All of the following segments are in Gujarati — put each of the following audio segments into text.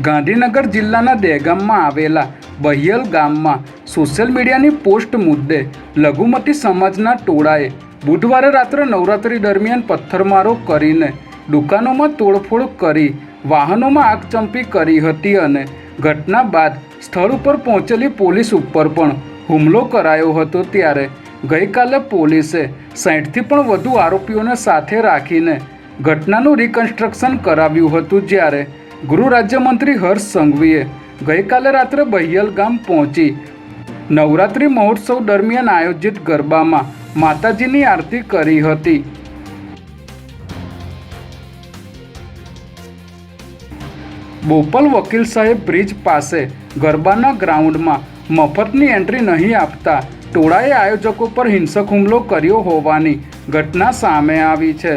ગાંધીનગર જિલ્લાના દહેગામમાં આવેલા બહિયલ ગામમાં સોશિયલ મીડિયાની પોસ્ટ મુદ્દે લઘુમતી સમાજના ટોળાએ બુધવારે રાત્રે નવરાત્રી દરમિયાન પથ્થરમારો કરીને દુકાનોમાં તોડફોડ કરી, વાહનોમાં આગચંપી કરી હતી અને ઘટના બાદ સ્થળ ઉપર પહોંચેલી પોલીસ ઉપર પણ હુમલો કરાયો હતો ત્યારે ગઈકાલે પોલીસે સાઠથી પણ વધુ આરોપીઓને સાથે રાખીને ઘટનાનું રિકન્સ્ટ્રક્શન કરાવ્યું હતું જ્યારે ગૃહ રાજ્યમંત્રી હર્ષ સંઘવીએ ગઈકાલે રાત્રે બહિયલ ગામ પહોંચી નવરાત્રિ મહોત્સવ દરમિયાન આયોજિત ગરબામાં માતાજીની આરતી કરી હતી. બોપલ વકીલ સાહેબ બ્રિજ પાસે ગરબાના ગ્રાઉન્ડમાં મફતની એન્ટ્રી નહીં આપતા ટોળાએ આયોજકો પર હિંસક હુમલો કર્યો હોવાની ઘટના સામે આવી છે.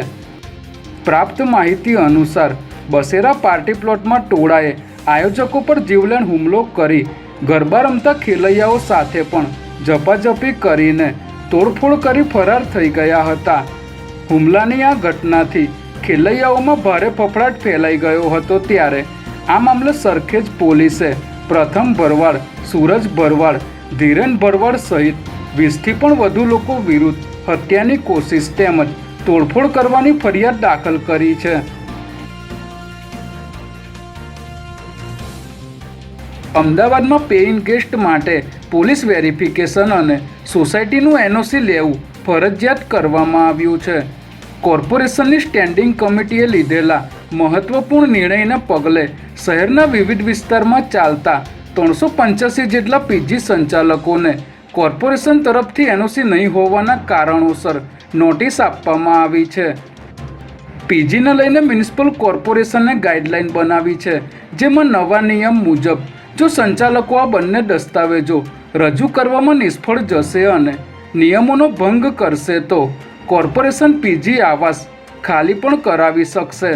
પ્રાપ્ત માહિતી અનુસાર બસેરા પાર્ટી પ્લોટમાં ટોળાએ આયોજકો પર જીવલેણ હુમલો કરી ગરબા રમતા ખેલૈયાઓ સાથે પણ ઝપાઝપી કરીને તોડફોડ કરી ફરાર થઈ ગયા હતા. હુમલાની આ ઘટનાથી ખેલૈયાઓમાં ભારે ફફડાટ ફેલાઈ ગયો હતો ત્યારે આ મામલે સરખેજ પોલીસે પ્રથમ ભરવાડ, સૂરજ ભરવાડ, ધીરેન ભરવાડ સહિત વીસથી પણ વધુ લોકો વિરુદ્ધ હત્યાની કોશિશ તેમજ તોડફોડ કરવાની ફરિયાદ દાખલ કરી છે. અમદાવાદમાં પેઇંગ ગેસ્ટ માટે પોલીસ વેરિફિકેશન અને સોસાયટીનું એનઓસી લેવું ફરજિયાત કરવામાં આવ્યું છે. કોર્પોરેશનની સ્ટેન્ડિંગ કમિટીએ લીધેલા મહત્વપૂર્ણ નિર્ણયના પગલે શહેરના વિવિધ વિસ્તારમાં ચાલતા ત્રણસો પંચ્યાસી જેટલા પીજી સંચાલકોને કોર્પોરેશન તરફથી એનઓસી નહીં હોવાના કારણોસર નોટિસ આપવામાં આવી છે. પીજીને લઈને મ્યુનિસિપલ કોર્પોરેશને ગાઈડલાઈન બનાવી છે, જેમાં નવા નિયમ મુજબ જો સંચાલકો આ બંને દસ્તાવેજો રજૂ કરવામાં નિષ્ફળ જશે અને નિયમોનો ભંગ કરશે તો કોર્પોરેશન પીજી આવાસ ખાલી પણ કરાવી શકશે.